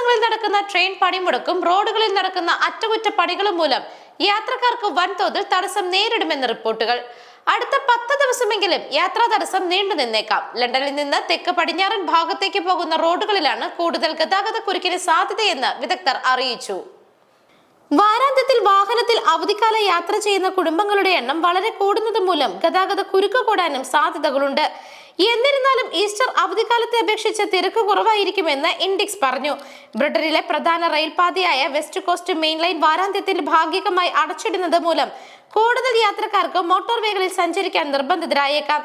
ദിവസങ്ങളിൽ നടക്കുന്ന ട്രെയിൻ പണിമുടക്കും റോഡുകളിൽ നടക്കുന്ന അറ്റകുറ്റപ്പണികളും മൂലം യാത്രക്കാർക്ക് വൻതോതിൽ തടസ്സം നേരിടുമെന്ന് റിപ്പോർട്ടുകൾ. അടുത്ത പത്ത് ദിവസമെങ്കിലും യാത്രാ തടസ്സം നീണ്ടു നിന്നേക്കാം. ലണ്ടനിൽ നിന്ന് തെക്ക് പടിഞ്ഞാറൻ ഭാഗത്തേക്ക് പോകുന്ന റോഡുകളിലാണ് കൂടുതൽ ഗതാഗത കുരുക്കിന് സാധ്യതയെന്ന് വിദഗ്ധർ അറിയിച്ചു. വാരാന്ത്യത്തിൽ വാഹനത്തിൽ അവധിക്കാല യാത്ര ചെയ്യുന്ന കുടുംബങ്ങളുടെ എണ്ണം വളരെ കൂടുന്നത് മൂലം ഗതാഗത കുരുക്ക് കൂടാനും സാധ്യതകളുണ്ട്. എന്നിരുന്നാലും ഈസ്റ്റർ അവധിക്കാലത്തെ അപേക്ഷിച്ച് തിരക്ക് കുറവായിരിക്കുമെന്ന് ഇൻഡിക്സ് പറഞ്ഞു. ബ്രിട്ടനിലെ പ്രധാന റെയിൽപാതയായ വെസ്റ്റ് കോസ്റ്റ് മെയിൻ ലൈൻ വാരാന്ത്യത്തിൽ ഭാഗികമായി അടച്ചിടുന്നത് മൂലം കൂടുതൽ യാത്രക്കാർക്ക് മോട്ടോർ വേകളിൽ സഞ്ചരിക്കാൻ നിർബന്ധിതരായേക്കാം.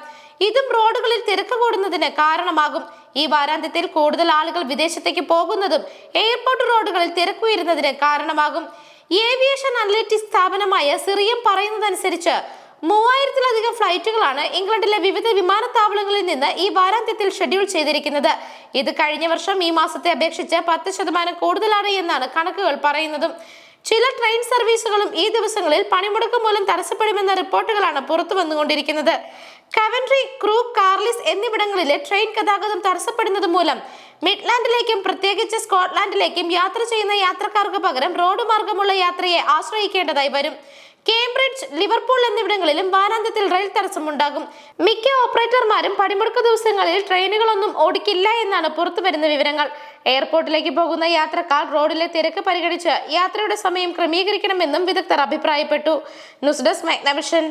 ഇതും റോഡുകളിൽ തിരക്ക് കൂടുന്നതിന് കാരണമാകും. ഈ വാരാന്ത്യത്തിൽ കൂടുതൽ ആളുകൾ വിദേശത്തേക്ക് പോകുന്നതും എയർപോർട്ട് റോഡുകളിൽ തിരക്ക് തിരക്കുയരുന്നതിന് കാരണമാകും. ഏവിയേഷൻ അനലിറ്റിക്സ് സ്ഥാപനമായ സിറിയം പറയുന്നതനുസരിച്ച് മൂവായിരത്തിലധികം ഫ്ലൈറ്റുകളാണ് ഇംഗ്ലണ്ടിലെ വിവിധ വിമാനത്താവളങ്ങളിൽ നിന്ന് ഈ വാരാന്ത്യത്തിൽ ഷെഡ്യൂൾ ചെയ്തിരിക്കുന്നത്. ഇത് കഴിഞ്ഞ വർഷം ഈ മാസത്തെ അപേക്ഷിച്ച് പത്ത് ശതമാനം കൂടുതലാണ് എന്നാണ് കണക്കുകൾ പറയുന്നതും. ചില ട്രെയിൻ സർവീസുകളും ഈ ദിവസങ്ങളിൽ പണിമുടക്ക് മൂലം തടസ്സപ്പെടുമെന്ന റിപ്പോർട്ടുകളാണ് പുറത്തു വന്നുകൊണ്ടിരിക്കുന്നത് കവൻട്രി ക്രൂ കാർലിസ് എന്നിവിടങ്ങളിലെ ട്രെയിൻ ഗതാഗതം തടസ്സപ്പെടുന്നത് മൂലം മിഡ്ലാൻഡിലേക്കും പ്രത്യേകിച്ച് സ്കോട്ട്ലാൻഡിലേക്കും യാത്ര ചെയ്യുന്ന യാത്രക്കാർക്ക് പകരം റോഡ് മാർഗമുള്ള യാത്രയെ ആശ്രയിക്കേണ്ടതായി വരും. കേംബ്രിഡ്ജ് ലിവർപൂൾ എന്നിവിടങ്ങളിലും വാരാന്ത്യത്തിൽ റെയിൽ തടസ്സമുണ്ടാകും. മിക്ക ഓപ്പറേറ്റർമാരും പടിമുടക്ക ദിവസങ്ങളിൽ ട്രെയിനുകളൊന്നും ഓടിക്കില്ല എന്നാണ് പുറത്തുവരുന്ന വിവരങ്ങൾ. എയർപോർട്ടിലേക്ക് പോകുന്ന യാത്രക്കാർ റോഡിലെ തിരക്ക് പരിഗണിച്ച് യാത്രയുടെ സമയം ക്രമീകരിക്കണമെന്നും വിദഗ്ധർ അഭിപ്രായപ്പെട്ടു. News desk Magnavision.